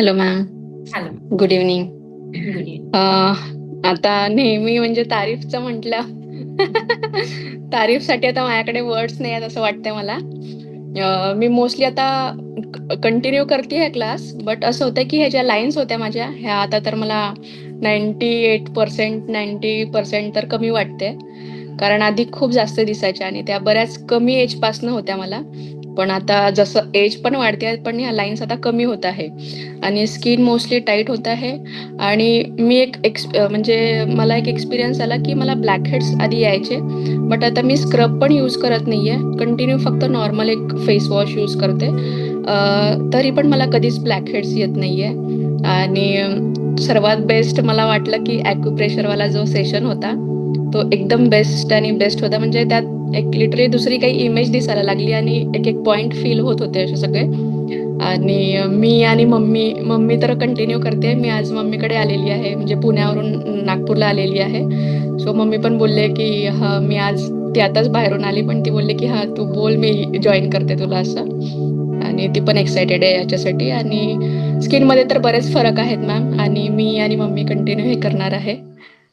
Hello ma'am. Hello good evening आता नेहमी म्हणजे तारीफचं म्हटलं. तारीफसाठी आता माझ्याकडे वर्ड्स नाही आहेत असं वाटतंय मला. मी मोस्टली आता कंटिन्यू करते आहे क्लास बट असं होतं की ह्या ज्या लाईन्स होत्या माझ्या ह्या आता तर मला ninety eight percent ninety percent तर कमी वाटते कारण आधी खूप जास्त दिसायच्या आणि त्या बऱ्याच कमी एजपासनं होत्या मला. पण आता जसं एज पण वाढते पण ह्या लाईन्स आता कमी होत आहे. आणि स्किन मोस्टली टाईट होत आहे. आणि मी एक एक्स म्हणजे मला एक एक्सपिरियन्स आला की मला ब्लॅक हेड्स आधी यायचे बट आता मी स्क्रब पण यूज करत नाही आहे कंटिन्यू फक्त नॉर्मल एक फेस वॉश यूज करते. तरी पण मला कधीच ब्लॅक हेड्स येत नाही आहे आणि सर्वात बेस्ट मला वाटलं की ॲक्युप्रेशरवाला जो सेशन होता तो एकदम बेस्ट आणि बेस्ट होता. म्हणजे त्यात एक लिटरली दुसरी काही इमेज दिसायला लागली आणि एक एक पॉईंट फील होत होते असे सगळे. आणि मी आणि मम्मी मम्मी तर कंटिन्यू करते. मी आज मम्मीकडे आलेली आहे. म्हणजे पुण्यावरून नागपूरला आलेली आहे. सो मम्मी पण बोलले की हा मी आज ती आताच बाहेरून आली. पण ती बोलली की हा तू बोल मी जॉईन करते तुला असं. आणि ती पण एक्सायटेड आहे याच्यासाठी. आणि स्किनमध्ये तर बरेच फरक आहेत मॅम आणि मी आणि मम्मी कंटिन्यू हे करणार आहे.